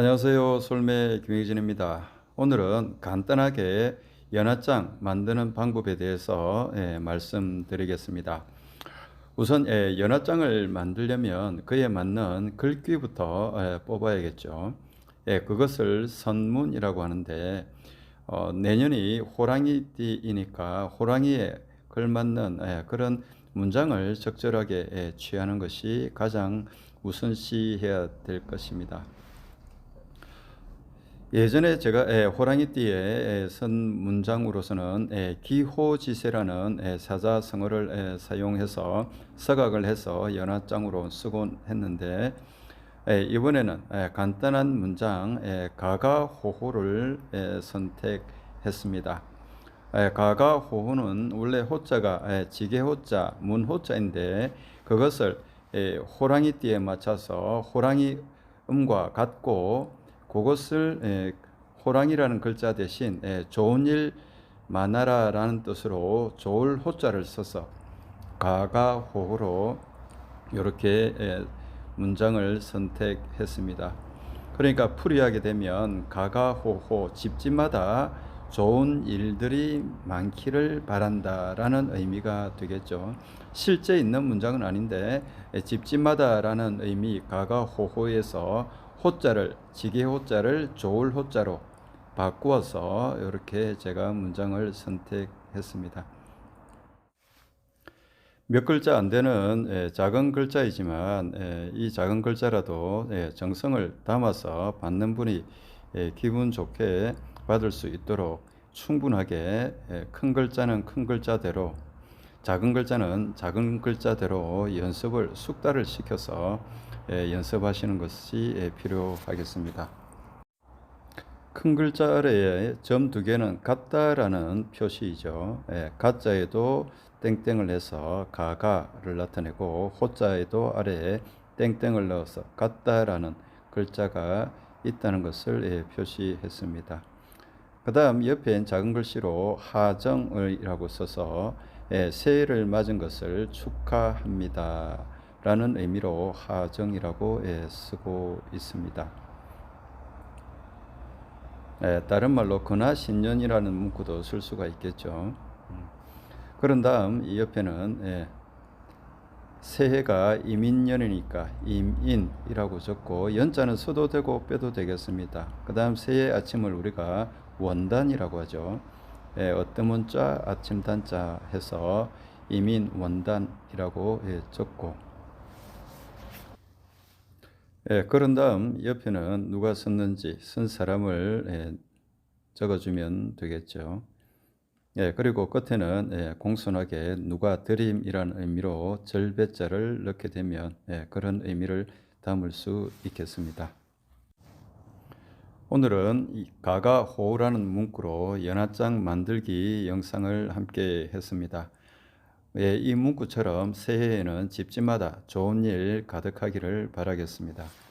안녕하세요. 솔매 김혜진입니다. 오늘은 간단하게 연화장 만드는 방법에 대해서 예, 말씀드리겠습니다. 우선 예, 연화장을 만들려면 그에 맞는 글귀부터 예, 뽑아야겠죠. 예, 그것을 선문이라고 하는데 어, 내년이 호랑이띠이니까 호랑이에 걸맞는 예, 그런 문장을 적절하게 예, 취하는 것이 가장 우선시해야 될 것입니다. 예전에 제가 예, 호랑이띠에 예, 선 문장으로서는 예, 기호지세라는 예, 사자성어를 예, 사용해서 서각을 해서 연화장으로 쓰곤 했는데 예, 이번에는 예, 간단한 문장 예, 가가호호를 예, 선택했습니다. 예, 가가호호는 원래 호자가 예, 지게호자, 문호자인데 그것을 예, 호랑이띠에 맞춰서 호랑이 음과 같고 그것을 예, 호랑이라는 글자 대신 예, 좋은 일 많아라라는 뜻으로 좋을 호자를 써서 가가호호로 이렇게 예, 문장을 선택했습니다. 그러니까 풀이하게 되면 가가호호 집집마다 좋은 일들이 많기를 바란다라는 의미가 되겠죠. 실제 있는 문장은 아닌데 예, 집집마다라는 의미 가가호호에서 호자를 지게 호자를 좋을 호자로 바꾸어서 이렇게 제가 문장을 선택했습니다. 몇 글자 안 되는 예, 작은 글자이지만 예, 이 작은 글자라도 예, 정성을 담아서 받는 분이 예, 기분 좋게 받을 수 있도록 충분하게 예, 큰 글자는 큰 글자대로 작은 글자는 작은 글자대로 연습을 숙달을 시켜서 예, 연습하시는 것이 예, 필요하겠습니다. 큰 글자 아래에 점 두 개는 같다라는 표시이죠. 예, 가자에도 땡땡을 해서 가가를 나타내고 호자에도 아래에 땡땡을 넣어서 같다라는 글자가 있다는 것을 예, 표시했습니다. 그 다음 옆엔 작은 글씨로 하정을이라고 써서 예, 새해를 맞은 것을 축하합니다. 라는 의미로 하정이라고 예, 쓰고 있습니다. 예, 다른 말로 근하신년이라는 문구도 쓸 수가 있겠죠. 음. 그런 다음 이 옆에는 예, 새해가 이민년이니까 임인이라고 적고 연자는 써도 되고 빼도 되겠습니다. 그 다음 새해 아침을 우리가 원단이라고 하죠. 예, 어떤 문자 아침 단자 해서 이민 원단이라고 예, 적고 예, 그런 다음 옆에는 누가 썼는지 쓴 사람을 예, 적어주면 되겠죠. 예, 그리고 끝에는 예, 공손하게 누가 드림이라는 의미로 절배자를 넣게 되면 예, 그런 의미를 담을 수 있겠습니다. 오늘은 이 가가호라는 문구로 연화장 만들기 영상을 함께 했습니다. 예, 이 문구처럼 새해에는 집집마다 좋은 일 가득하기를 바라겠습니다.